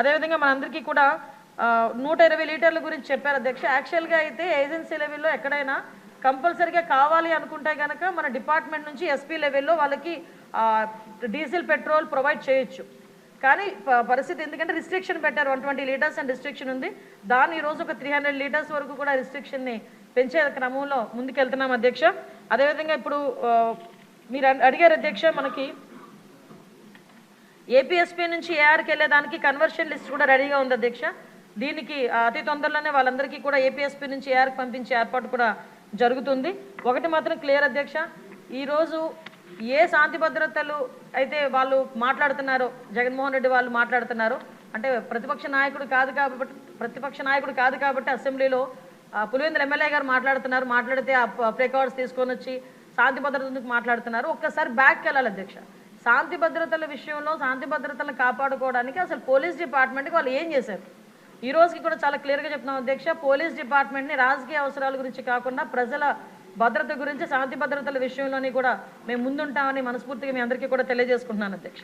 అదేవిధంగా మనందరికీ కూడా నూట ఇరవై లీటర్ల గురించి చెప్పారు అధ్యక్ష. యాక్చువల్గా అయితే ఏజెన్సీ లెవెల్లో ఎక్కడైనా కంపల్సరీగా కావాలి అనుకుంటే కనుక మన డిపార్ట్మెంట్ నుంచి ఎస్పీ లెవెల్లో వాళ్ళకి డీజిల్ పెట్రోల్ ప్రొవైడ్ చేయొచ్చు. కానీ ప- పరిస్థితి ఎందుకంటే రిస్ట్రిక్షన్ పెట్టారు. One twenty liters and restriction ఉంది. దాన్ని ఈరోజు ఒక త్రీ హండ్రెడ్ లీటర్స్ వరకు కూడా రిస్ట్రిక్షన్ని పెంచే క్రమంలో ముందుకెళ్తున్నాం అధ్యక్ష. అదేవిధంగా ఇప్పుడు మీరు అడిగారు అధ్యక్ష మనకి ఏపీఎస్పీ నుంచి ఏఆర్కి వెళ్ళేదానికి కన్వర్షన్ లిస్ట్ కూడా రెడీగా ఉంది అధ్యక్ష. దీనికి అతి తొందరలోనే వాళ్ళందరికీ కూడా ఏపీఎస్పీ నుంచి ఏఆర్కి పంపించే ఏర్పాటు కూడా జరుగుతుంది. ఒకటి మాత్రం క్లియర్ అధ్యక్ష. ఈరోజు ఏ శాంతి భద్రతలు అయితే వాళ్ళు మాట్లాడుతున్నారో జగన్మోహన్ రెడ్డి వాళ్ళు మాట్లాడుతున్నారో అంటే ప్రతిపక్ష నాయకుడు కాదు కాబట్టి ప్రతిపక్ష నాయకుడు కాదు కాబట్టి అసెంబ్లీలో పులివెందుల ఎమ్మెల్యే గారు మాట్లాడుతున్నారు. మాట్లాడితే ఆ ప్రికార్డ్స్ తీసుకొని వచ్చి శాంతి భద్రత మాట్లాడుతున్నారు? ఒక్కసారి బ్యాక్కి వెళ్ళాలి అధ్యక్ష. శాంతి భద్రతల విషయంలో శాంతి భద్రతలను కాపాడుకోవడానికి అసలు పోలీస్ డిపార్ట్మెంట్కి వాళ్ళు ఏం చేశారు? ఈ రోజుకి కూడా చాలా క్లియర్గా చెప్తున్నాం అధ్యక్ష పోలీస్ డిపార్ట్మెంట్ని రాజకీయ అవసరాల గురించి కాకుండా ప్రజల భద్రత గురించి శాంతి భద్రతల విషయంలోని కూడా మేము ముందుంటామని మనస్ఫూర్తిగా మీ అందరికీ కూడా తెలియజేసుకుంటున్నాను అధ్యక్ష.